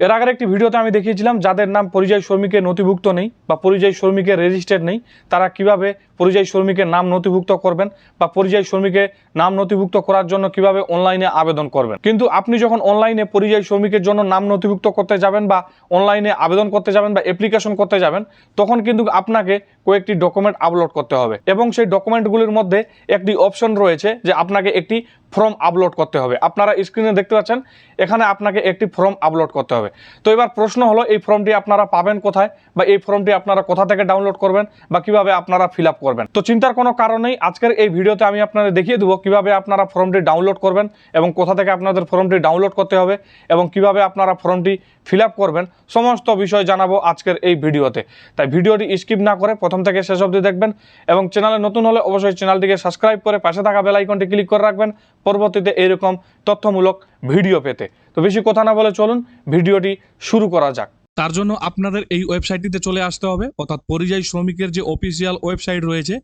এর আগের একটি ভিডিওতে আমি দেখিয়েছিলাম যাদের নাম পরিযায়ী শ্রমিকের নথিভুক্ত নেই বা পরিযায়ী শ্রমিকের রেজিস্টার নেই, তারা কীভাবে পরিযায়ী শ্রমিকের নাম নথিভুক্ত করবেন বা পরিযায়ী শ্রমিকের নাম নথিভুক্ত করার জন্য কীভাবে অনলাইনে আবেদন করবেন? কিন্তু আপনি যখন অনলাইনে পরিযায়ী শ্রমিকের জন্য নাম নথিভুক্ত করতে যাবেন বা অনলাইনে আবেদন করতে যাবেন বা অ্যাপ্লিকেশন করতে যাবেন, তখন কিন্তু আপনাকে কয়েকটি ডকুমেন্ট আপলোড করতে হবে এবং সেই ডকুমেন্টগুলির মধ্যে একটি অপশন রয়েছে যে আপনাকে একটি ফর্ম আপলোড করতে হবে। আপনারা স্ক্রিনে দেখতে পাচ্ছেন, এখানে আপনাকে একটি ফর্ম আপলোড করতে হবে। তো এবার প্রশ্ন হলো, এই ফর্মটি আপনারা পাবেন কোথায় বা এই ফর্মটি আপনারা কোথা থেকে ডাউনলোড করবেন বা কীভাবে আপনারা ফিল আপ করবেন। তো চিন্তার কোনো কারণ নেই, আজকের এই ভিডিওতে আমি আপনাদের দেখিয়ে দেবো কীভাবে আপনারা ফর্মটি ডাউনলোড করবেন এবং কোথা থেকে আপনাদের ফর্মটি ডাউনলোড করতে হবে এবং কীভাবে আপনারা ফর্মটি ফিল করবেন, সমস্ত বিষয় জানাব আজকের এই ভিডিওতে। তাই ভিডিওটি স্কিপ না করে প্রথম থেকে শেষ অবধি দেখবেন এবং চ্যানেলে নতুন হলে অবশ্যই চ্যানেলটিকে সাবস্ক্রাইব করে পাশে থাকা বেল আইকনটি ক্লিক করে রাখবেন, পরবর্তীতে এরকম তথ্যমূলক ভিডিও পেতে। তো বেশি কথা না বলে চলুন, ভিডিওটি শুরু করা যাক। তার জন্য আপনাদের এই ওয়েবসাইটটিতে চলে আসতে হবে, অর্থাৎ পরিযায়ী শ্রমিকের যে অফিসিয়াল ওয়েবসাইট রয়েছে,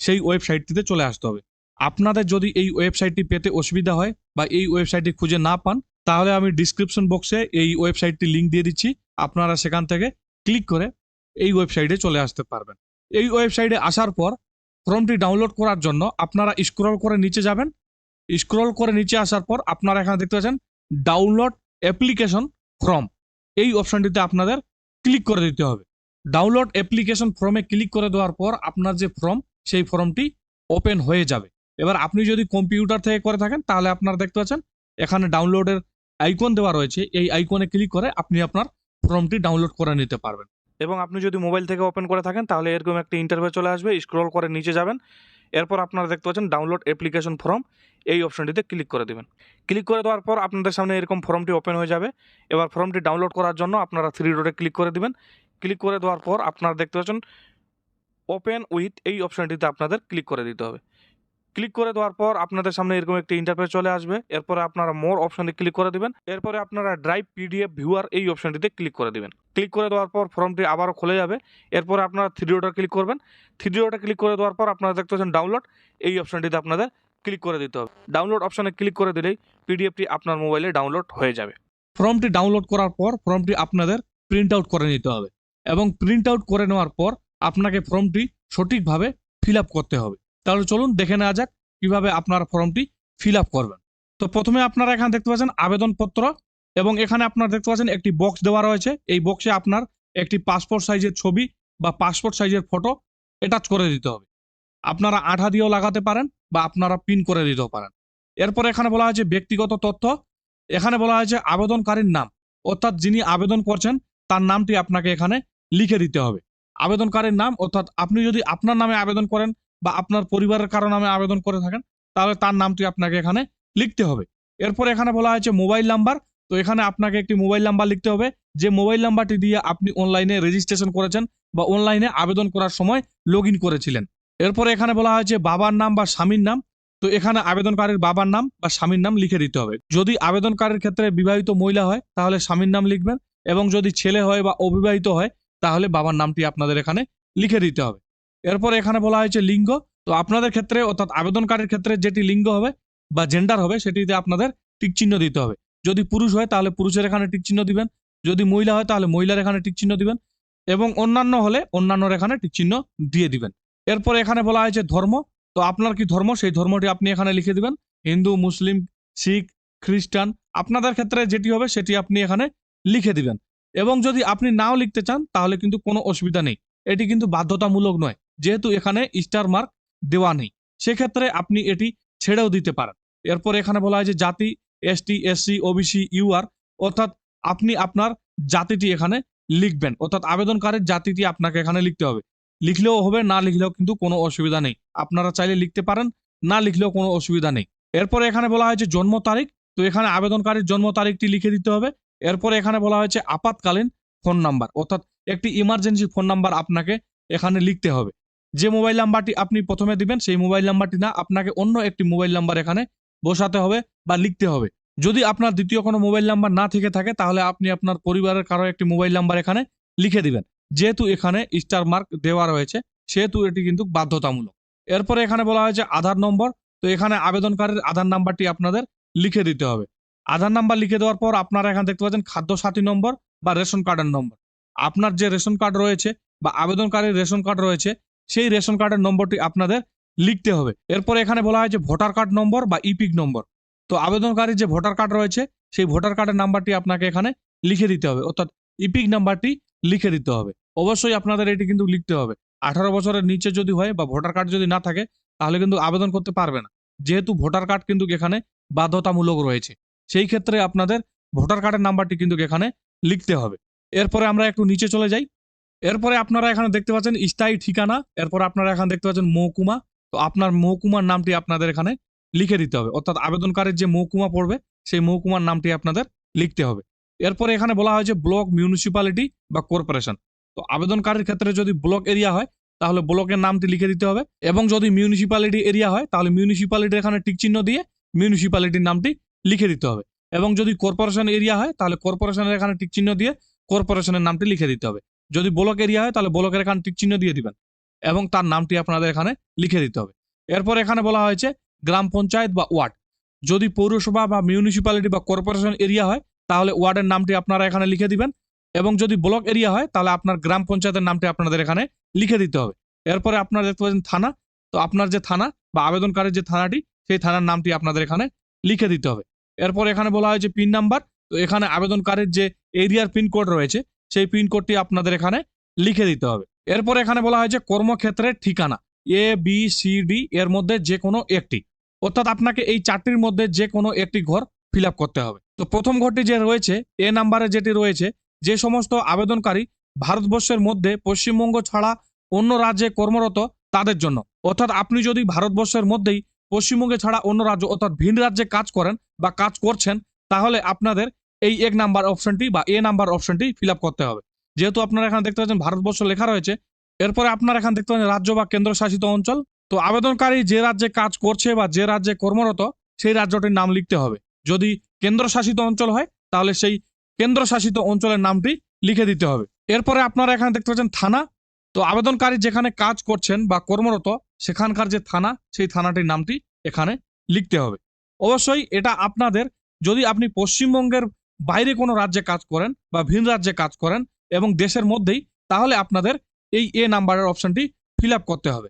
সেই ওয়েবসাইটটিতে চলে আসতে হবে। আপনাদের যদি এই ওয়েবসাইটটি পেতে অসুবিধা হয় বা এই ওয়েবসাইটটি খুঁজে না পান, তাহলে আমি ডিসক্রিপশন বক্সে এই ওয়েবসাইটটি লিঙ্ক দিয়ে দিচ্ছি। আপনারা সেখান থেকে ক্লিক করে এই ওয়েবসাইটে চলে আসতে পারবেন। এই ওয়েবসাইটে আসার পর ফর্মটি ডাউনলোড করার জন্য আপনারা স্ক্রল করে নিচে যাবেন। স্ক্রল করে নিচে আসার পর আপনারা এখানে দেখতে পাচ্ছেন ডাউনলোড অ্যাপ্লিকেশন ফর্ম এই অপশনটিতে আপনাদের ক্লিক করে দিতে হবে। ডাউনলোড অ্যাপ্লিকেশন ফর্মে ক্লিক করে দেওয়ার পর আপনার যে ফর্ম সেই ফর্মটি ওপেন হয়ে যাবে। এবার আপনি যদি কম্পিউটার থেকে করে থাকেন, তাহলে আপনারা দেখতে পাচ্ছেন, এখানে ডাউনলোডের আইকন দেওয়া রয়েছে। এই আইকনে ক্লিক করে আপনি আপনার ফর্মটি ডাউনলোড করে নিতে পারবেন। এবং আপনি যদি মোবাইল থেকে ওপেন করে থাকেন, তাহলে এরকম একটা ইন্টারভিউ চলে আসবে। স্ক্রল করে নিচে যাবেন। এরপর আপনারা দেখতে পাচ্ছেন ডাউনলোড অ্যাপ্লিকেশন ফর্ম এই অপশনটিতে ক্লিক করে দেবেন। ক্লিক করে দেওয়ার পর আপনাদের সামনে এরকম ফর্মটি ওপেন হয়ে যাবে। এবার ফর্মটি ডাউনলোড করার জন্য আপনারা থ্রি রোডে ক্লিক করে দেবেন। ক্লিক করে দেওয়ার পর আপনারা দেখতে পাচ্ছেন ওপেন উইথ এই অপশনটিতে আপনাদের ক্লিক করে দিতে হবে। ক্লিক করে দেওয়ার পর আপনাদের সামনে এরকম একটি ইন্টারফেস চলে আসবে। এরপরে আপনারা মোর অপশনে ক্লিক করে দিবেন। এরপরে আপনারা ড্রাইভ পিডিএফ ভিউয়ার এই অপশনটিতে ক্লিক করে দিবেন। ক্লিক করে দেওয়ার পর ফর্মটি আবারও খুলে যাবে। এরপরে আপনারা থ্রি ডটে ক্লিক করবেন। থ্রি ডটে ক্লিক করে দেওয়ার পর আপনারা দেখতে পাচ্ছেন ডাউনলোড এই অপশনটিতে আপনাদের ক্লিক করে দিতে হবে। ডাউনলোড অপশনে ক্লিক করে দিলেই পিডিএফটি আপনার মোবাইলে ডাউনলোড হয়ে যাবে। ফর্মটি ডাউনলোড করার পর ফর্মটি আপনাদের প্রিন্ট আউট করে নিতে হবে। এবং প্রিন্ট আউট করে নেওয়ার পর আপনাকে ফর্মটি সঠিকভাবে ফিল করতে হবে। তাহলে চলুন দেখে নেওয়া যাক কীভাবে আপনার ফর্মটি ফিল আপ করবেন। তো প্রথমে আপনারা এখানে দেখতে পাচ্ছেন আবেদনপত্র এবং এখানে আপনারা দেখতে পাচ্ছেন একটি বক্স দেওয়া রয়েছে। এই বক্সে আপনার একটি পাসপোর্ট সাইজের ছবি বা পাসপোর্ট সাইজের ফটো অ্যাটাচ করে দিতে হবে। আপনারা আঠা দিয়েও লাগাতে পারেন বা আপনারা পিন করে দিতেও পারেন। এরপর এখানে বলা হয়েছে ব্যক্তিগত তথ্য। এখানে বলা হয়েছে আবেদনকারীর নাম। অর্থাৎ যিনি আবেদন করছেন, তার নামটি আপনাকে এখানে লিখে দিতে হবে। আবেদনকারীর নাম, অর্থাৎ আপনি যদি আপনার নামে আবেদন করেন বা আপনার পরিবারের কারও নামে আবেদন করে থাকেন, তাহলে তার নামটি আপনাকে এখানে লিখতে হবে। এরপর এখানে বলা হয়েছে মোবাইল নাম্বার, তো এখানে আপনাকে একটি মোবাইল নাম্বার লিখতে হবে। যে মোবাইল নাম্বারটি দিয়ে আপনি অনলাইনে রেজিস্ট্রেশন করেছেন বা অনলাইনে আবেদন করার সময় লগ করেছিলেন। এরপর এখানে বলা হয়েছে বাবার নাম বা স্বামীর নাম, তো এখানে আবেদনকারীর বাবার নাম বা স্বামীর নাম লিখে দিতে হবে। যদি আবেদনকারীর ক্ষেত্রে বিবাহিত মহিলা হয়, তাহলে স্বামীর নাম লিখবেন এবং যদি ছেলে হয় বা অবিবাহিত হয়, তাহলে বাবার নামটি আপনাদের এখানে লিখে দিতে হবে। এরপর এখানে বলা হয়েছে লিঙ্গ। তো আপনাদের ক্ষেত্রে অর্থাৎ আবেদনকারীর ক্ষেত্রে যেটি লিঙ্গ হবে বা জেন্ডার হবে, সেটিতে আপনাদের টিক চিহ্ন দিতে হবে। যদি পুরুষ হয়, তাহলে পুরুষের এখানে টিক চিহ্ন দিবেন। যদি মহিলা হয়, তাহলে মহিলার এখানে টিক চিহ্ন দিবেন। এবং অন্যান্য হলে অন্যান্যর এখানে টিক চিহ্ন দিয়ে দিবেন। এরপর এখানে বলা হয়েছে ধর্ম। তো আপনার কি ধর্ম? সেই ধর্মটি আপনি এখানে লিখে দিবেন। হিন্দু, মুসলিম, শিখ, খ্রিস্টান, আপনাদের ক্ষেত্রে যেটি হবে, সেটি আপনি এখানে লিখে দিবেন। এবং যদি আপনি নাও লিখতে চান, তাহলে কিন্তু কোনো অসুবিধা নেই। এটি কিন্তু বাধ্যতামূলক নয়। যেহেতু এখানে স্টার মার্ক দেওয়া নেই, সেক্ষেত্রে আপনি এটি ছেড়েও দিতে পারেন। এরপর এখানে বলা হয় যে জাতি এসটি এসসি ওবিসি ইউআর অর্থাৎ আপনি আপনার জাতিটি এখানে লিখবেন। অর্থাৎ আবেদনকারীর জাতিটি আপনাকে এখানে লিখতে হবে। লিখলেও হবে, না লিখলেও কিন্তু কোনো অসুবিধা নেই। আপনারা চাইলে লিখতে পারেন, না লিখলেও কোনো অসুবিধা নেই। এরপর এখানে বলা হয়েছে জন্ম তারিখ, তো এখানে আবেদনকারীর জন্ম তারিখটি লিখে দিতে হবে। এরপর এখানে বলা হয়েছে আপাতকালীন ফোন নাম্বার, অর্থাৎ একটি ইমার্জেন্সি ফোন নাম্বার আপনাকে এখানে লিখতে হবে। যে মোবাইল নাম্বারটি আপনি প্রথমে দিবেন, সেই মোবাইল নাম্বারটি না, আপনাকে অন্য একটি মোবাইল নাম্বার এখানে বসাতে হবে বা লিখতে হবে। যদি আপনার দ্বিতীয় কোনো মোবাইল নাম্বার না থেকে থাকে, তাহলে আপনি আপনার পরিবারের কারও একটি মোবাইল নাম্বার এখানে লিখে দিবেন। যেহেতু এখানে স্টার মার্ক দেওয়া রয়েছে, সেহেতু এটি কিন্তু বাধ্যতামূলক। এরপরে এখানে বলা হয়েছে আধার নম্বর, তো এখানে আবেদনকারীর আধার নাম্বারটি আপনাদের লিখে দিতে হবে। আধার নাম্বার লিখে দেওয়ার পর আপনারা এখানে দেখতে পাচ্ছেন খাদ্য সাথী নম্বর বা রেশন কার্ডের নম্বর। আপনার যে রেশন কার্ড রয়েছে বা আবেদনকারীর রেশন কার্ড রয়েছে সেই রেশন কার্ডের নম্বরটি আপনাদের লিখতে হবে। এরপরে এখানে বলা হয় যে ভোটার কার্ড নম্বর বা ইপিক নম্বর। তো আবেদনকারীর যে ভোটার কার্ড রয়েছে, সেই ভোটার কার্ডের নাম্বারটি আপনাকে এখানে লিখে দিতে হবে। অর্থাৎ ইপিক নাম্বারটি লিখে দিতে হবে। অবশ্যই আপনাদের এটি কিন্তু লিখতে হবে। আঠারো বছরের নিচে যদি হয় বা ভোটার কার্ড যদি না থাকে, তাহলে কিন্তু আবেদন করতে পারবে না। যেহেতু ভোটার কার্ড কিন্তু এখানে বাধ্যতামূলক রয়েছে। সেই ক্ষেত্রে আপনাদের ভোটার কার্ডের নাম্বারটি কিন্তু এখানে লিখতে হবে। এরপরে আমরা একটু নিচে চলে যাই। এরপরে আপনারা এখানে দেখতে পাচ্ছেন স্থায়ী ঠিকানা, এরপর আপনারা এখানে দেখতে পাচ্ছেন মহকুমা। তো আপনার মহকুমার নামটি আপনাদের এখানে লিখে দিতে হবে। অর্থাৎ আবেদনকারীর যে মহকুমা পড়বে, সেই মহকুমার নামটি আপনাদের লিখতে হবে। এরপরে এখানে বলা হয়েছে ব্লক মিউনিসিপ্যালিটি বা কর্পোরেশন। তো আবেদনকারীর ক্ষেত্রে যদি ব্লক এরিয়া হয়, তাহলে ব্লকের নামটি লিখে দিতে হবে। এবং যদি মিউনিসিপ্যালিটি এরিয়া হয়, তাহলে মিউনিসিপ্যালিটির এখানে টিক চিহ্ন দিয়ে মিউনিসিপ্যালিটির নামটি লিখে দিতে হবে। এবং যদি কর্পোরেশন এরিয়া হয়, তাহলে কর্পোরেশনের এখানে টিক চিহ্ন দিয়ে কর্পোরেশনের নামটি লিখে দিতে হবে। যদি ব্লক এরিয়া হয়, তাহলে ব্লকের এখানে টিক চিহ্ন দিয়ে দিবেন। এবং তার নামটি আপনাদের এখানে লিখে দিতে হবে। এরপর এখানে বলা হয়েছে গ্রাম পঞ্চায়েত বা ওয়ার্ড। যদি পৌরসভা বা মিউনিসিপ্যালিটি বা কর্পোরেশন এরিয়া হয়, তাহলে ওয়ার্ডের নামটি আপনারা এখানে লিখে দিবেন। এবং যদি ব্লক এরিয়া হয়, তাহলে আপনার গ্রাম পঞ্চায়েতের নামটি আপনাদের এখানে লিখে দিতে হবে। এরপরে আপনারা দেখতে পাচ্ছেন থানা। তো আপনার যে থানা বা আবেদনকারীর যে থানাটি, সেই থানার নামটি আপনাদের এখানে লিখে দিতে হবে। এরপর এখানে বলা হয়েছে পিন নাম্বার তো এখানে আবেদনকারীর যে এরিয়ার পিনকোড রয়েছে সেই পিনকোডটি আপনাদের এখানে লিখে দিতে হবে। এরপর এখানে বলা হয় যে কর্মক্ষেত্রের ঠিকানা এ বি সি ডি এর মধ্যে যে কোনো একটি। অর্থাৎ আপনাকে এই চারটির মধ্যে যে কোনো একটি ঘর ফিল করতে হবে। তো প্রথম ঘরটি যে রয়েছে, এ নাম্বারে যেটি রয়েছে, যে সমস্ত আবেদনকারী ভারতবর্ষের মধ্যে, পশ্চিমবঙ্গ ছাড়া অন্য রাজ্যে কর্মরত তাদের জন্য। অর্থাৎ আপনি যদি ভারতবর্ষের মধ্যেই, পশ্চিমবঙ্গে ছাড়া অন্য রাজ্য, অর্থাৎ ভিন রাজ্যে কাজ করেন বা কাজ করছেন, তাহলে আপনাদের এই এক নাম্বার অপশনটি বা এ নাম্বার অপশনটি ফিল করতে হবে। যেহেতু আপনারা এখানে দেখতে পাচ্ছেন ভারতবর্ষ লেখা রয়েছে, এরপরে আপনারা এখানে দেখতে পাচ্ছেন রাজ্য বা কেন্দ্রশাসিত অঞ্চল। তো আবেদনকারী যে রাজ্যে কাজ করছে বা যে রাজ্যে কর্মরত, সেই রাজ্যটির নাম লিখতে হবে। যদি কেন্দ্রশাসিত অঞ্চল হয়, তাহলে সেই কেন্দ্রশাসিত অঞ্চলের নামটি লিখে দিতে হবে। এরপরে আপনারা এখানে দেখতে পাচ্ছেন থানা। তো আবেদনকারী যেখানে কাজ করছেন বা কর্মরত, সেখানকার যে থানা, সেই থানাটির নামটি এখানে লিখতে হবে। অবশ্যই এটা আপনাদের, যদি আপনি পশ্চিমবঙ্গের বাইরে কোনো রাজ্যে কাজ করেন বা ভিন রাজ্যে কাজ করেন এবং দেশের মধ্যেই, তাহলে আপনাদের এই এ নাম্বারের অপশনটি ফিল করতে হবে।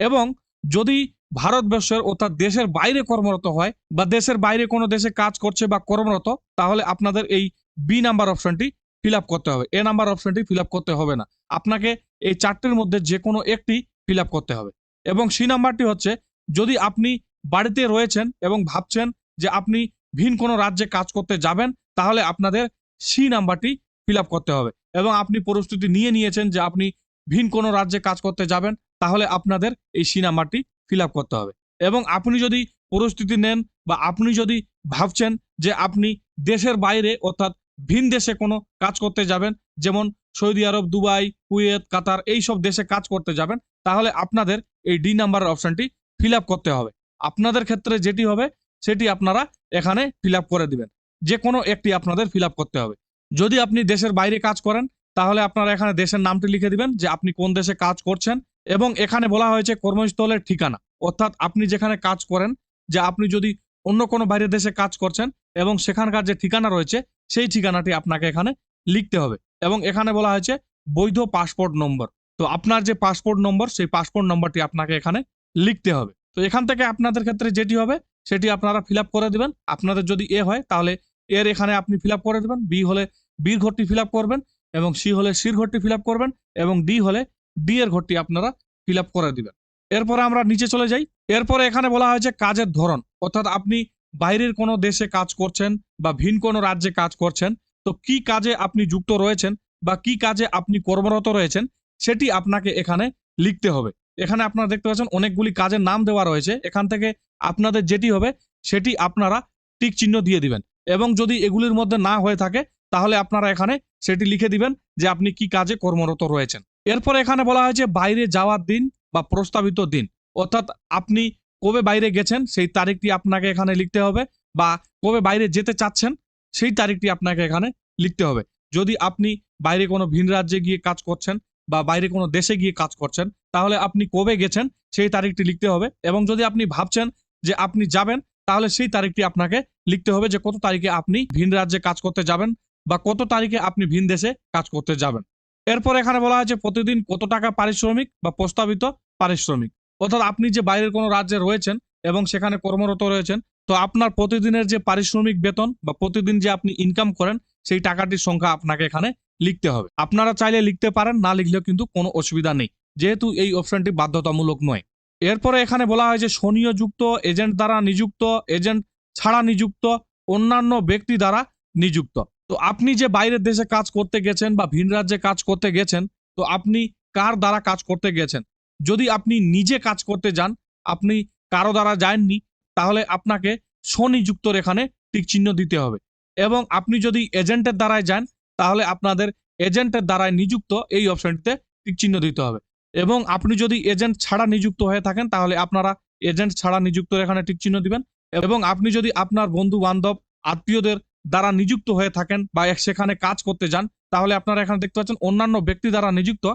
এবং যদি ভারতবর্ষের অর্থাৎ দেশের বাইরে কর্মরত হয় বা দেশের বাইরে কোনো দেশে কাজ করছে বা কর্মরত, তাহলে আপনাদের এই বি নাম্বার অপশনটি ফিল করতে হবে। এ নাম্বার অপশনটি ফিল করতে হবে না। আপনাকে এই চারটির মধ্যে যে কোনো একটি ফিল করতে হবে। এবং সি নাম্বারটি হচ্ছে, যদি আপনি বাড়িতে রয়েছেন এবং ভাবছেন যে আপনি ভিন কোনো রাজ্যে কাজ করতে যাবেন তাহলে আপনাদের সি নাম্বারটি ফিল করতে হবে। এবং আপনি পরিস্থিতি নিয়ে নিয়েছেন যে আপনি ভিন কোনো রাজ্যে কাজ করতে যাবেন, তাহলে আপনাদের এই সি নাম্বারটি ফিল করতে হবে। এবং আপনি যদি পরিস্থিতি নেন বা আপনি যদি ভাবছেন যে আপনি দেশের বাইরে অর্থাৎ ভিন দেশে কোনো কাজ করতে যাবেন, যেমন Saudi Arab, Dubai, Kuwait, Qatar এই সব দেশে কাজ করতে যাবেন, তাহলে আপনাদের এই ডি নাম্বারের অপশনটি ফিল করতে হবে। আপনাদের ক্ষেত্রে যেটি হবে, সেটি আপনারা এখানে ফিল করে দিবেন। যে কোনো একটি আপনাদের ফিল করতে হবে। যদি আপনি দেশের বাইরে কাজ করেন, তাহলে আপনারা এখানে দেশের নামটি লিখে দিবেন যে আপনি কোন দেশে কাজ করছেন এবং এখানে বলা হয়েছে কর্মস্থলের ঠিকানা। অর্থাৎ আপনি যেখানে কাজ করেন, যে আপনি যদি অন্য কোনো বাইরের দেশে কাজ করছেন এবং সেখানকার যে ঠিকানা রয়েছে, সেই ঠিকানাটি আপনাকে এখানে লিখতে হবে। এবং এখানে বলা হয়েছে বৈধ পাসপোর্ট নম্বর। তো আপনার যে পাসপোর্ট নম্বর, সেই পাসপোর্ট নম্বরটি আপনাকে এখানে লিখতে হবে। তো এখান থেকে আপনাদের ক্ষেত্রে যেটি হবে, সেটি আপনারা ফিল করে দিবেন। আপনাদের যদি এ হয়, তাহলে এর এখানে আপনি ফিল করে দেবেন। বি হলে বির ঘরটি ফিল করবেন এবং সি হলে সির ঘরটি ফিল করবেন এবং ডি হলে ডি এর ঘরটি আপনারা ফিল করে দিবেন। এরপরে আমরা নিচে চলে যাই। এরপরে এখানে বলা হয়েছে কাজের ধরন। অর্থাৎ আপনি বাইরের কোনো দেশে কাজ করছেন বা ভিন কোনো রাজ্যে কাজ করছেন, তো কি কাজে আপনি যুক্ত রয়েছেন বা কি কাজে আপনি কর্মরত রয়েছেন, সেটি আপনাকে এখানে লিখতে হবে। এখানে আপনারা দেখতে পাচ্ছেন অনেকগুলি কাজের নাম দেওয়া রয়েছে। এখান থেকে আপনাদের যেটি হবে, সেটি আপনারা টিক চিহ্ন দিয়ে দিবেন। এবং যদি এগুলির মধ্যে না হয়ে থাকে, তাহলে আপনারা এখানে সেটি লিখে দিবেন যে আপনি কি কাজে কর্মরত রয়েছেন। এরপর এখানে বলা হয়েছে বাইরে যাওয়ার দিন বা প্রস্তাবিত দিন। অর্থাৎ আপনি কবে বাইরে গেছেন, সেই তারিখটি আপনাকে এখানে লিখতে হবে বা কবে বাইরে যেতে চাচ্ছেন, সেই তারিখটি আপনাকে এখানে লিখতে হবে। যদি আপনি বাইরে কোনো ভিন রাজ্যে গিয়ে কাজ করছেন বা বাইরে কোনো দেশে গিয়ে কাজ করছেন, তাহলে আপনি কবে গেছেন, সেই তারিখটি লিখতে হবে। এবং যদি আপনি ভাবছেন যে আপনি যাবেন তাহলে সেই তারিখটি আপনাকে লিখতে হবে যে কত তারিখে আপনি ভিন রাজ্যে কাজ করতে যাবেন বা কত তারিখে আপনি ভিন দেশে কাজ করতে যাবেন। এরপর এখানে বলা হয়েছে প্রতিদিন কত টাকা পারিশ্রমিক বা প্রস্তাবিত পারিশ্রমিক। অর্থাৎ আপনি যে বাইরের কোনো রাজ্যে রয়েছেন এবং সেখানে কর্মরত রয়েছেন, তো আপনার প্রতিদিনের যে পারিশ্রমিক বেতন বা প্রতিদিন যে আপনি ইনকাম করেন, সেই টাকাটির সংখ্যা আপনাকে এখানে লিখতে হবে। আপনারা চাইলে লিখতে পারেন, না লিখলেও কিন্তু কোনো অসুবিধা নেই। যেহেতু এই অপশনটি বাধ্যতামূলক নয়। এরপরে এখানে বলা হয় যে স্বনীয়যুক্ত এজেন্ট দ্বারা নিযুক্ত, এজেন্ট ছাড়া নিযুক্ত, অন্যান্য ব্যক্তি দ্বারা নিযুক্ত। তো আপনি যে বাইরের দেশে কাজ করতে গেছেন বা ভিন রাজ্যে কাজ করতে গেছেন, তো আপনি কার দ্বারা কাজ করতে গেছেন? যদি আপনি নিজে কাজ করতে যান, আপনি কারও দ্বারা যাননি, তাহলে আপনাকে স্বনিযুক্তর এখানে টিক চিহ্ন দিতে হবে। এবং আপনি যদি এজেন্টের দ্বারায় যান, তাহলে আপনাদের এজেন্টের দ্বারায় নিযুক্ত এই অপশনটিতে টিক চিহ্ন দিতে হবে। এবং আপনি যদি এজেন্ট ছাড়া নিযুক্ত হয়ে থাকেন, তাহলে আপনারা এজেন্ট ছাড়া নিযুক্ত এখানে টিক চিহ্ন দিবেন। এবং আপনি যদি আপনার বন্ধু বান্ধব আত্মীয়দের দ্বারা নিযুক্ত হয়ে থাকেন বা সেখানে কাজ করতে যান, তাহলে আপনারা এখানে দেখতে পাচ্ছেন অন্যান্য ব্যক্তি দ্বারা নিযুক্ত,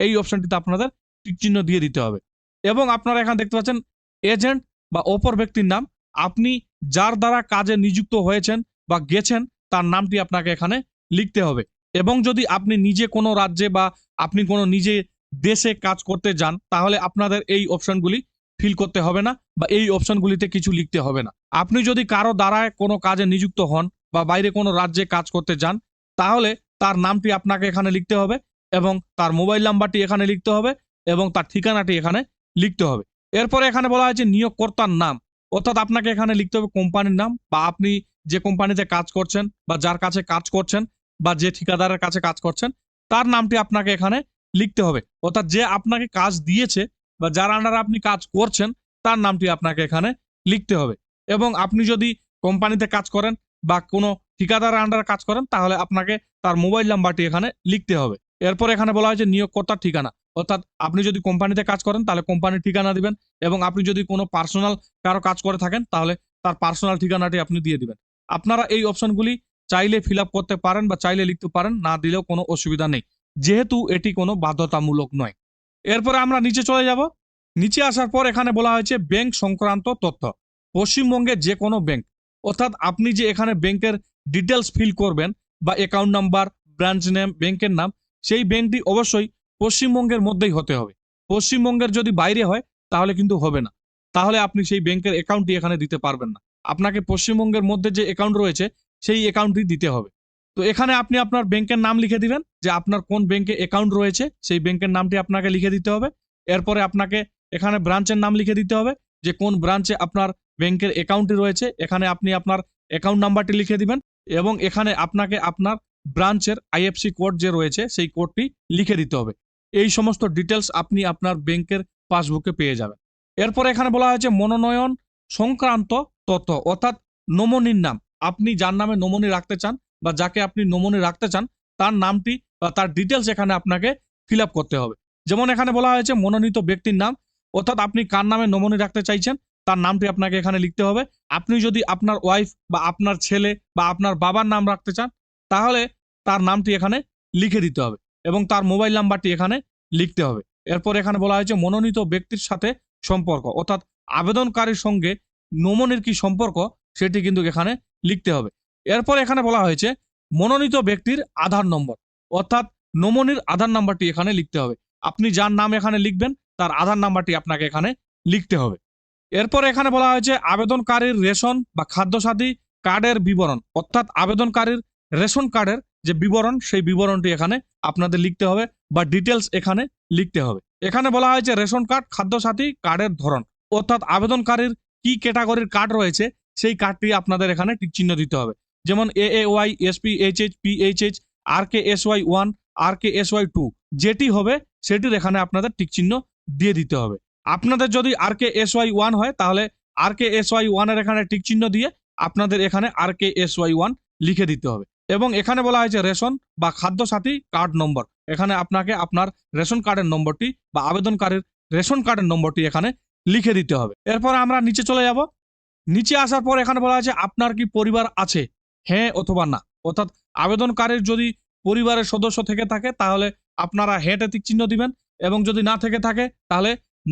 এই অপশনটিতে আপনাদের টিক চিহ্ন দিয়ে দিতে হবে। এবং আপনারা এখানে দেখতে পাচ্ছেন এজেন্ট বা অপর ব্যক্তির নাম, আপনি যার দ্বারা কাজে নিযুক্ত হয়েছেন বা গেছেন, তার নামটি আপনাকে এখানে লিখতে হবে। এবং যদি আপনি নিজে কোনো রাজ্যে বা আপনি কোনো নিজে দেশে কাজ করতে যান, তাহলে আপনাদের এই অপশনগুলি ফিল করতে হবে না বা এই অপশনগুলিতে কিছু লিখতে হবে না। আপনি যদি কারও দ্বারায় কোনো কাজে নিযুক্ত হন বা বাইরে কোনো রাজ্যে কাজ করতে যান, তাহলে তার নামটি আপনাকে এখানে লিখতে হবে এবং তার মোবাইল নাম্বারটি এখানে লিখতে হবে এবং তার ঠিকানাটি এখানে লিখতে হবে। এরপরে এখানে বলা হয়েছে নিয়োগকর্তার নাম। অর্থাৎ আপনাকে এখানে লিখতে হবে কোম্পানির নাম বা আপনি যে কোম্পানিতে কাজ করছেন বা যার কাছে কাজ করছেন বা যে ঠিকাদারের কাছে কাজ করছেন, তার নামটি আপনাকে এখানে লিখতে হবে। অর্থাৎ যে আপনাকে কাজ দিয়েছে বা যার আন্ডারে আপনি কাজ করছেন, তার নামটি আপনাকে এখানে লিখতে হবে। এবং আপনি যদি কোম্পানিতে কাজ করেন বা কোনো ঠিকাদারের আন্ডারে কাজ করেন, তাহলে আপনাকে তার মোবাইল নাম্বারটি এখানে লিখতে হবে। এরপর এখানে বলা হয়েছে নিয়োগকর্তার ঠিকানা। অর্থাৎ আপনি যদি কোম্পানিতে কাজ করেন, তাহলে কোম্পানির ঠিকানা দিবেন এবং আপনি যদি কোনো পার্সোনাল কারও কাজ করে থাকেন, তাহলে তার পার্সোনাল ঠিকানাটি আপনি দিয়ে দিবেন। আপনারা এই অপশনগুলি চাইলে ফিল করতে পারেন বা চাইলে লিখতে পারেন, না দিলেও কোনো অসুবিধা নেই। যেহেতু এটি কোনো বাধ্যতামূলক নয়। এরপরে আমরা নিচে চলে যাব। নিচে আসার পর এখানে বলা হয়েছে ব্যাংক সংক্রান্ত তথ্য। পশ্চিমবঙ্গের যে কোনো ব্যাংক, অর্থাৎ আপনি যে এখানে ব্যাংকের ডিটেলস ফিল করবেন বা অ্যাকাউন্ট নাম্বার, ব্রাঞ্চ নেম, ব্যাংকের নাম, সেই ব্যাংকটি অবশ্যই পশ্চিমবঙ্গের মধ্যেই হতে হবে। পশ্চিমবঙ্গের যদি বাইরে হয়, তাহলে কিন্তু হবে না। তাহলে আপনি সেই ব্যাংকের অ্যাকাউন্টটি এখানে দিতে পারবেন না। আপনাকে পশ্চিমবঙ্গের মধ্যে যে অ্যাকাউন্ট রয়েছে, সেই অ্যাকাউন্টটি দিতে হবে। তো এখানে আপনি আপনার ব্যাংকের নাম লিখে দিবেন, যে আপনার কোন ব্যাংকে অ্যাকাউন্ট রয়েছে, সেই ব্যাংকের নামটি আপনাকে লিখে দিতে হবে। এরপরে আপনাকে এখানে ব্রাঞ্চের নাম লিখে দিতে হবে, যে কোন ব্রাঞ্চে আপনার ব্যাংকের অ্যাকাউন্টটি রয়েছে, এখানে আপনি আপনার অ্যাকাউন্ট নাম্বারটি লিখে দিবেন এবং এখানে আপনাকে আপনার ব্রাঞ্চের আইএফসি কোড যে রয়েছে, সেই কোডটি লিখে দিতে হবে। এই সমস্ত ডিটেলস আপনি আপনার ব্যাংকের পাসবুকে পেয়ে যাবেন। এরপর এখানে বলা হয়েছে মনোনয়ন সংক্রান্ত তথ্য, অর্থাৎ নমনির নাম। আপনি যার নামে নমনি রাখতে চান বা যাকে আপনি নমনি রাখতে চান, তার নামটি বা তার ডিটেলস এখানে আপনাকে ফিল করতে হবে। যেমন এখানে বলা হয়েছে মনোনীত ব্যক্তির নাম, অর্থাৎ আপনি কার নামে নমনি রাখতে চাইছেন, তার নামটি আপনাকে এখানে লিখতে হবে। আপনি যদি আপনার ওয়াইফ বা আপনার ছেলে বা আপনার বাবার নাম রাখতে চান, তাহলে তার নামটি এখানে লিখে দিতে হবে এবং তার মোবাইল নাম্বারটি এখানে লিখতে হবে। এরপর এখানে বলা হয়েছে মনোনীত ব্যক্তির সাথে সম্পর্ক, অর্থাৎ আবেদনকারীর সঙ্গে নমনির কি সম্পর্ক, সেটি কিন্তু এখানে লিখতে হবে। এরপর এখানে বলা হয়েছে, মনোনীত ব্যক্তির আধার নম্বর। অর্থাৎ নমনির আধার নাম্বারটি এখানে লিখতে হবে। আপনি যার নাম এখানে লিখবেন, তার আধার নাম্বারটি আপনাকে এখানে লিখতে হবে। এরপর এখানে বলা হয়েছে, আবেদনকারীর রেশন বা খাদ্যসাথী কার্ডের বিবরণ। অর্থাৎ আবেদনকারীর রেশন কার্ডের যে বিবরণ, সেই বিবরণটি এখানে আপনাদের লিখতে হবে বা ডিটেলস এখানে লিখতে হবে। এখানে বলা হয়েছে, রেশন কার্ড, খাদ্যসাথী কার্ডের ধরন। অর্থাৎ আবেদনকারীর কি ক্যাটাগরির কার্ড রয়েছে, সেই কার্ডটি আপনাদের এখানে চিহ্ন দিতে হবে। যেমন A A Y SP H H P H H R K S Y one R K S Y two যেটি হবে সেটির এখানে আপনাদের টিক চিহ্ন দিয়ে দিতে হবে। আপনাদের যদি R K S Y one হয়, তাহলে আর কে এস ওয়াই ওয়ানের এখানে টিক চিহ্ন দিয়ে আপনাদের এখানে R K S Y one লিখে দিতে হবে। এবং এখানে বলা হয়েছে রেশন বা খাদ্য সাথী কার্ড নম্বর। এখানে আপনাকে আপনার রেশন কার্ডের নম্বরটি বা আবেদনকারীর রেশন কার্ডের নম্বরটি এখানে লিখে দিতে হবে। এরপর আমরা নিচে চলে যাব। নিচে আসার পর এখানে বলা হয়েছে, আপনার কি পরিবার আছে? হ্যাঁ অথবা না। অর্থাৎ আবেদনকারীর যদি পরিবারের সদস্য থেকে থাকে, তাহলে আপনারা হ্যাঁটে টিক চিহ্ন দিবেন এবং যদি না থেকে থাকে, তাহলে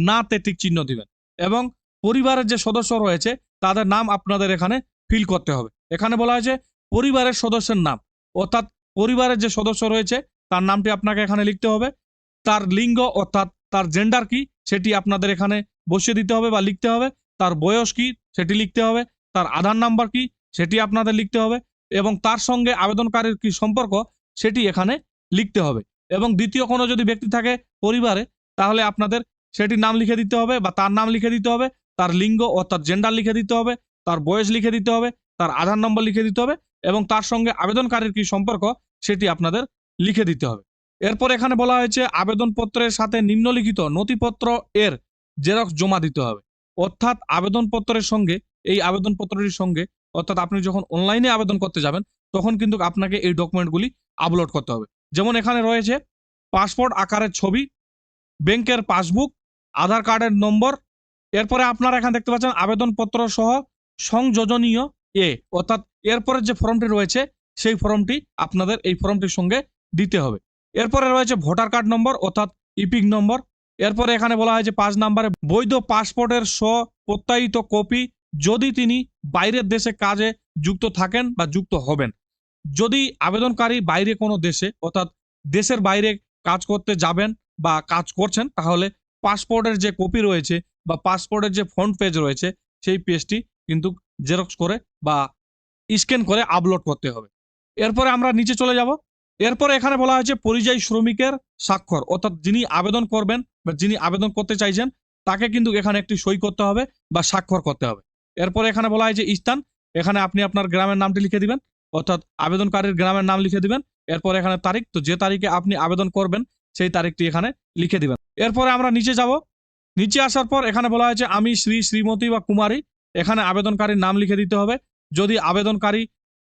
না তে টিক চিহ্ন দিবেন। এবং পরিবারের যে সদস্য রয়েছে, তাদের নাম আপনাদের এখানে ফিল করতে হবে। এখানে বলা হয়েছে পরিবারের সদস্যের নাম। অর্থাৎ পরিবারের যে সদস্য রয়েছে, তার নামটি আপনাকে এখানে লিখতে হবে। তার লিঙ্গ, অর্থাৎ তার জেন্ডার কি, সেটি আপনাদের এখানে বসিয়ে দিতে হবে বা লিখতে হবে। তার বয়স কি, সেটি লিখতে হবে। তার আধার নাম্বার কি সেটি আপনাদের লিখতে হবে এবং তার সঙ্গে আবেদনকারীর কি সম্পর্ক সেটি এখানে লিখতে হবে। এবং দ্বিতীয় কোনো যদি ব্যক্তি থাকে পরিবারে, তাহলে আপনাদের সেটির নাম লিখে দিতে হবে বা তার নাম লিখে দিতে হবে, তার লিঙ্গ অর্থাৎ জেন্ডার লিখে দিতে হবে, তার বয়স লিখে দিতে হবে, তার আধার নম্বর লিখে দিতে হবে এবং তার সঙ্গে আবেদনকারীর কি সম্পর্ক সেটি আপনাদের লিখে দিতে হবে। এরপর এখানে বলা হয়েছে আবেদনপত্রের সাথে নিম্নলিখিত নথিপত্র এর জেরক্স জমা দিতে হবে। অর্থাৎ আবেদনপত্রের সঙ্গে, এই আবেদনপত্রটির সঙ্গে অর্থাৎ আপনি যখন অনলাইনে আবেদন করতে যাবেন, তখন কিন্তু আপনাকে এই ডকুমেন্টগুলি আপলোড করতে হবে। যেমন এখানে রয়েছে পাসপোর্ট আকারের ছবি ব্যাংকের পাসবুক আধার কার্ডের নম্বর, এরপরে আপনারা এখানে দেখতে পাচ্ছেন আবেদনপত্র সহ সংযোজনীয় এ, অর্থাৎ এরপরে যে ফর্মটি রয়েছে, সেই ফর্মটি আপনাদের এই ফর্মটির সঙ্গে দিতে হবে। এরপরে রয়েছে ভোটার কার্ড নম্বর অর্থাৎ ইপিক নম্বর এরপরে এখানে বলা হয় যে পাঁচ নম্বরে বৈধ পাসপোর্টের স্ব প্রত্যায়িত কপি যদি তিনি বাইরের দেশে কাজে যুক্ত থাকেন বা যুক্ত হবেন। যদি আবেদনকারী বাইরে কোনো দেশে, অর্থাৎ দেশের বাইরে কাজ করতে যাবেন বা কাজ করছেন, তাহলে পাসপোর্টের যে কপি রয়েছে বা পাসপোর্টের যে ফ্রন্ট পেজ রয়েছে, সেই পেজটি কিন্তু জেরক্স করে বা স্ক্যান করে আপলোড করতে হবে। এরপরে আমরা নিচে চলে যাব। এরপরে এখানে বলা হয়েছে পরিযায়ী শ্রমিকের স্বাক্ষর, অর্থাৎ যিনি আবেদন করবেন বা যিনি আবেদন করতে চাইছেন, তাকে কিন্তু এখানে একটি সই করতে হবে বা স্বাক্ষর করতে হবে। এরপরে এখানে বলা হয়েছে স্থান। এখানে আপনি আপনার গ্রামের নামটি লিখে দিবেন, অর্থাৎ আবেদনকারীর গ্রামের নাম লিখে দিবেন। এরপর এখানে তারিখ, তো যে তারিখে আপনি আবেদন করবেন, সেই তারিখটি এখানে লিখে দিবেন। এরপরে আমরা নিচে যাব। নিচে আসার পর এখানে বলা হয়েছে, আমি শ্রী শ্রীমতী বা কুমারী। এখানে আবেদনকারীর নাম লিখে দিতে হবে। যদি আবেদনকারী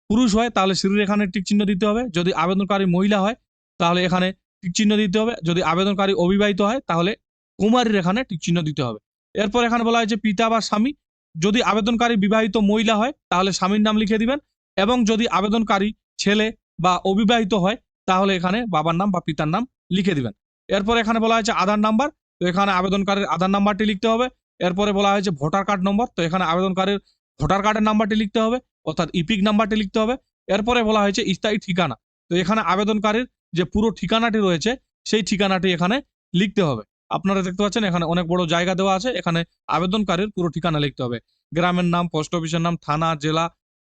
পুরুষ হয়, তাহলে শ্রীর এখানে টিক চিহ্ন দিতে হবে। যদি আবেদনকারী মহিলা হয়, তাহলে এখানে টিক চিহ্ন দিতে হবে। যদি আবেদনকারী অবিবাহিত হয়, তাহলে কুমারীর এখানে টিক চিহ্ন দিতে হবে। এরপর এখানে বলা হয়েছে, পিতা বা স্বামী। যদি আবেদনকারী বিবাহিত মহিলা হয়, তাহলে স্বামীর নাম লিখে দিবেন এবং যদি আবেদনকারী ছেলে বা অবিবাহিত হয়, তাহলে এখানে বাবার নাম বা পিতার নাম লিখে দিবেন। এরপর এখানে বলা হয়েছে আধার নাম্বার, তো এখানে আবেদনকারীর আধার নাম্বারটি লিখতে হবে। এরপরে বলা হয়েছে ভোটার কার্ড নম্বর, তো এখানে আবেদনকারীর ভোটার কার্ডের নাম্বারটি লিখতে হবে, অর্থাৎ ইপিক নাম্বারটি লিখতে হবে। এরপরে বলা হয়েছে স্থায়ী ঠিকানা, তো এখানে আবেদনকারীর যে পুরো ঠিকানাটি রয়েছে, সেই ঠিকানাটি এখানে লিখতে হবে। আপনারা দেখতে পাচ্ছেন এখানে অনেক বড় জায়গা দেওয়া আছে। এখানে আবেদনকারীর পুরো ঠিকানা লিখতে হবে। গ্রামের নাম পোস্ট অফিসের নাম, থানা, জেলা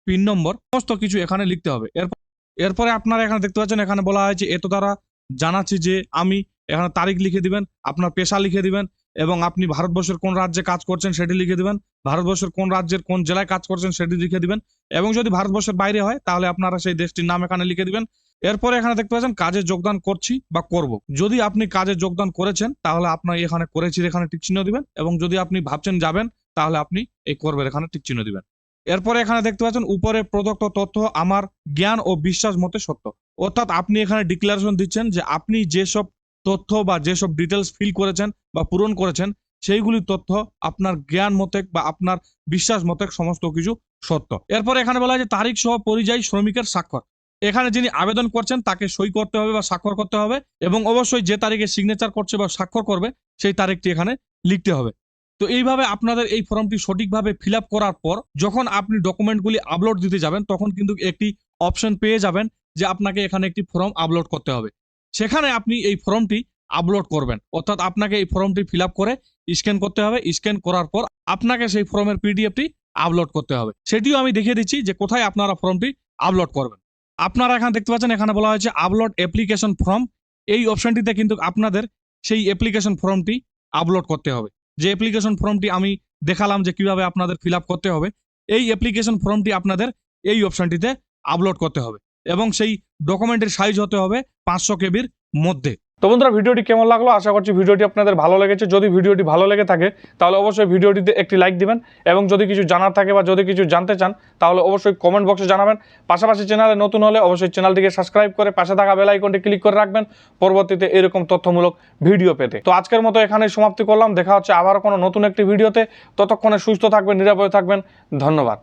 পিন নম্বর সমস্ত কিছু এখানে লিখতে হবে। এরপর, এরপরে আপনারা এখানে দেখতে পাচ্ছেন এখানে বলা হয়েছে এত দ্বারা জানাচ্ছি যে আমি এখানে তারিখ লিখে দিবেন, আপনার পেশা লিখে দিবেন এবং আপনি ভারতবর্ষের কোন রাজ্যে কাজ করছেন সেটি লিখে দিবেন, ভারতবর্ষের কোন রাজ্যের কোন জেলায় কাজ করছেন সেটি লিখে দিবেন এবং যদি ভারতবর্ষের বাইরে হয় তাহলে আপনারা সেই দেশটির নাম এখানে লিখে দিবেন এরপরে এখানে দেখতে পাচ্ছেন, কাজে যোগদান করছি বা করব। যদি আপনি কাজে যোগদান করেছেন, তাহলে আপনার এখানে করেছি, এখানে টিক চিহ্ন দিবেন এবং যদি আপনি ভাবছেন যাবেন, তাহলে আপনি এই করবেন, এখানে টিক চিহ্ন দিবেন। এরপরে এখানে দেখতে পাচ্ছেন, উপরে প্রদত্ত তথ্য আমার জ্ঞান ও বিশ্বাস মতে সত্য। অর্থাৎ আপনি এখানে ডিক্লারেশন দিচ্ছেন যে আপনি যেসব তথ্য বা যেসব ডিটেলস ফিল করেছেন বা পূরণ করেছেন, সেইগুলি তথ্য আপনার জ্ঞান মতে বা আপনার বিশ্বাস মতে সমস্ত কিছু সত্য। এরপরে এখানে বলা হয় যে তারিখ সহ পরিযায়ী শ্রমিকের স্বাক্ষর। এখানে যিনি আবেদন করছেন, তাকে সই করতে হবে বা স্বাক্ষর করতে হবে এবং অবশ্যই যে তারিখে সিগনেচার করছে বা স্বাক্ষর করবে, সেই তারিখটি এখানে লিখতে হবে। তো এইভাবে আপনাদের এই ফর্মটি সঠিকভাবে ফিল করার পর, যখন আপনি ডকুমেন্টগুলি আপলোড দিতে যাবেন, তখন কিন্তু একটি অপশন পেয়ে যাবেন যে আপনাকে এখানে একটি ফর্ম আপলোড করতে হবে। সেখানে আপনি এই ফর্মটি আপলোড করবেন। অর্থাৎ আপনাকে এই ফর্মটি ফিল করে স্ক্যান করতে হবে। স্ক্যান করার পর আপনাকে সেই ফর্মের পিডিএফটি আপলোড করতে হবে। সেটিও আমি দেখিয়ে দিচ্ছি যে কোথায় আপনারা ফর্মটি আপলোড করবেন। আপনারা এখানে দেখতে পাচ্ছেন, এখানে বলা হয়েছে আপলোড অ্যাপ্লিকেশন ফর্ম এই অপশানটিতে কিন্তু আপনাদের সেই অ্যাপ্লিকেশন ফর্মটি আপলোড করতে হবে। যে অ্যাপ্লিকেশন ফর্মটি আমি দেখালাম যে কীভাবে আপনাদের ফিল করতে হবে, এই অ্যাপ্লিকেশন ফর্মটি আপনাদের এই অপশানটিতে আপলোড করতে হবে এবং সেই ডকুমেন্টের সাইজ হতে হবে পাঁচশো কেবির মধ্যে। তো বন্ধুরা, ভিডিওটি কেমন লাগল? আশা করছি ভিডিওটি আপনাদের ভালো লেগেছে। যদি ভিডিওটি ভালো লেগে থাকে, তাহলে অবশ্যই ভিডিওটিতে একটি লাইক দিবেন এবং যদি কিছু জানার থাকে বা যদি কিছু জানতে চান, তাহলে অবশ্যই কমেন্ট বক্সে জানাবেন। পাশাপাশি চ্যানেলে নতুন হলে অবশ্যই চ্যানেলটিকে সাবস্ক্রাইব করে পাশে থাকা বেল আইকনটি ক্লিক করে রাখবেন। পরবর্তীতে এরকম তথ্যমূলক ভিডিও পেতে। তো আজকের মতো এখানেই সমাপ্তি করলাম। দেখা হচ্ছে আবারও কোনো নতুন একটি ভিডিওতে ততক্ষণে সুস্থ থাকবেন, নিরাপদে থাকবেন। ধন্যবাদ।